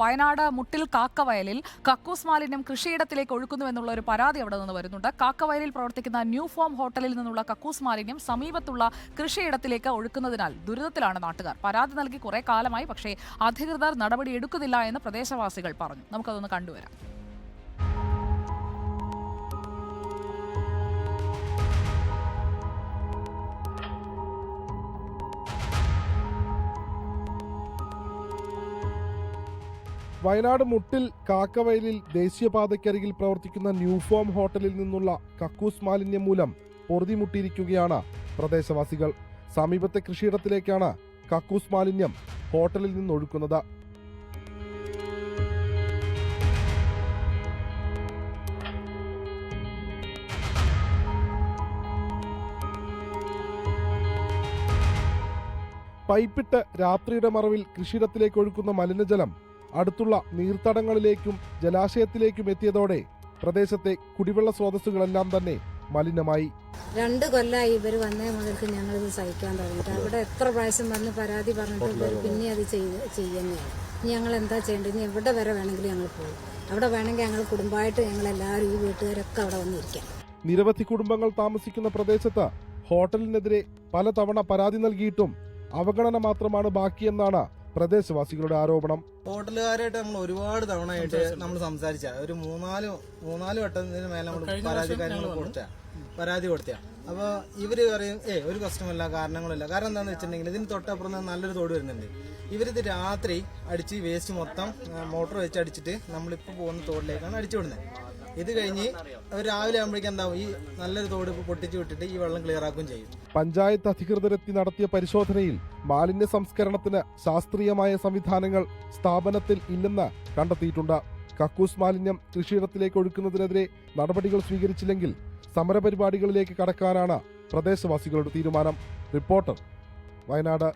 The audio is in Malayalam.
വയനാട് മുട്ടിൽ കാക്കവയലിൽ കക്കൂസ് മാലിന്യം കൃഷിയിടത്തിലേക്ക് ഒഴുക്കുന്നു എന്നുള്ള ഒരു പരാതി അവിടെ നിന്ന് വരുന്നുണ്ട്. കാക്കവയലിൽ പ്രവർത്തിക്കുന്ന ന്യൂ ഫോം ഹോട്ടലിൽ നിന്നുള്ള കക്കൂസ് മാലിന്യം സമീപത്തുള്ള കൃഷിയിടത്തിലേക്ക് ഒഴുക്കുന്നതിനാൽ ദുരിതത്തിലാണ് നാട്ടുകാർ. പരാതി നൽകി കുറെ കാലമായി പക്ഷേ അധികൃതർ നടപടി എടുക്കുന്നില്ല എന്ന് പ്രദേശവാസികൾ പറഞ്ഞു. നമുക്കതൊന്ന് കണ്ടുവരാം. വയനാട് മുട്ടിൽ കാക്കവയലിൽ ദേശീയപാതയ്ക്കരികിൽ പ്രവർത്തിക്കുന്ന ന്യൂഫോം ഹോട്ടലിൽ നിന്നുള്ള കക്കൂസ് മാലിന്യം മൂലം പൊറുതിമുട്ടിയിരിക്കുകയാണ് പ്രദേശവാസികൾ. സമീപത്തെ കൃഷിയിടത്തിലേക്കാണ് കക്കൂസ് മാലിന്യം ഹോട്ടലിൽ നിന്നൊഴുക്കുന്നത്. പൈപ്പിട്ട് രാത്രിയുടെ മറവിൽ കൃഷിയിടത്തിലേക്ക് ഒഴുക്കുന്ന മലിനജലം അടുത്തുള്ള നീർത്തടങ്ങളിലേക്കും ജലാശയത്തിലേക്കും എത്തിയതോടെ പ്രദേശത്തെ കുടിവെള്ള സ്രോതസ്സുകളെല്ലാം തന്നെ മലിനമായി. രണ്ട് കൊല്ലമായി ഇവർ വന്നേ മുതൽക്ക് ഞങ്ങളിത് സഹിക്കാൻ തുടങ്ങിയിട്ട്. അവിടെ എത്ര പ്രാവശ്യം വന്ന് പരാതി പറഞ്ഞിട്ട് ഇവർ പിന്നെ അത് ചെയ്ത് ചെയ്യുന്നതാണ് ഇനി ഞങ്ങൾ എന്താ ചെയ്യേണ്ടത്? ഇനി എവിടെ വരെ വേണമെങ്കിലും ഞങ്ങൾ പോകും അവിടെ വേണമെങ്കിൽ ഞങ്ങൾ കുടുംബമായിട്ട് ഞങ്ങൾ എല്ലാവരും ഈ വീട്ടുകാരൊക്കെ അവിടെ വന്നിരിക്കാം. നിരവധി കുടുംബങ്ങൾ താമസിക്കുന്ന പ്രദേശത്ത് ഹോട്ടലിനെതിരെ പലതവണ പരാതി നൽകിയിട്ടും അവഗണന മാത്രമാണ് ബാക്കിയെന്നാണ് പ്രദേശവാസികളുടെ ആരോപണം. ഹോട്ടലുകാരായിട്ട് നമ്മൾ ഒരുപാട് തവണ ആയിട്ട് നമ്മൾ സംസാരിച്ച. ഒരു മൂന്നാൽ മൂന്നാൽ വട്ടത്തിന് മേലെ നമ്മൾ പരാതി കാര്യങ്ങൾ കൊടുത്ത പരാതി കൊടുത്ത അപ്പൊ ഇവർ പറയും ഏ ഒരു കസ്റ്റമല്ല കാരണങ്ങളില്ല കാരണം എന്താണെന്ന് വെച്ചിട്ടുണ്ടെങ്കിൽ ഇതിന് തൊട്ടപ്പുറം നിന്ന് നല്ലൊരു തോട് വരുന്നുണ്ട്. ഇവരിത് രാത്രി അടിച്ച് വേസ്റ്റ് മൊത്തം മോട്ടോർ വെച്ച് അടിച്ചിട്ട് നമ്മളിപ്പോൾ പോകുന്ന തോടിലേക്കാണ് അടിച്ചു വിടുന്നത്. ഇത് കഴിഞ്ഞ് രാവിലെ ആകുമ്പോഴേക്കും എന്താവും? ഈ നല്ലൊരു തോട് പൊട്ടിച്ചു വിട്ടിട്ട് ഈ വെള്ളം ക്ലിയർ ആക്കുകയും ചെയ്യും. പഞ്ചായത്ത് അധികൃതരെത്തി നടത്തിയ പരിശോധനയിൽ മാലിന്യ സംസ്കരണത്തിന് ശാസ്ത്രീയമായ സംവിധാനങ്ങൾ സ്ഥാപനത്തിൽ ഇല്ലെന്ന് കണ്ടെത്തിയിട്ടുണ്ട്. കക്കൂസ് മാലിന്യം കൃഷിയിടത്തിലേക്ക് ഒഴുക്കുന്നതിനെതിരെ നടപടികൾ സ്വീകരിച്ചില്ലെങ്കിൽ സമരപരിപാടികളിലേക്ക് കടക്കാനാണ് പ്രദേശവാസികളുടെ തീരുമാനം. റിപ്പോർട്ടർ വയനാട്.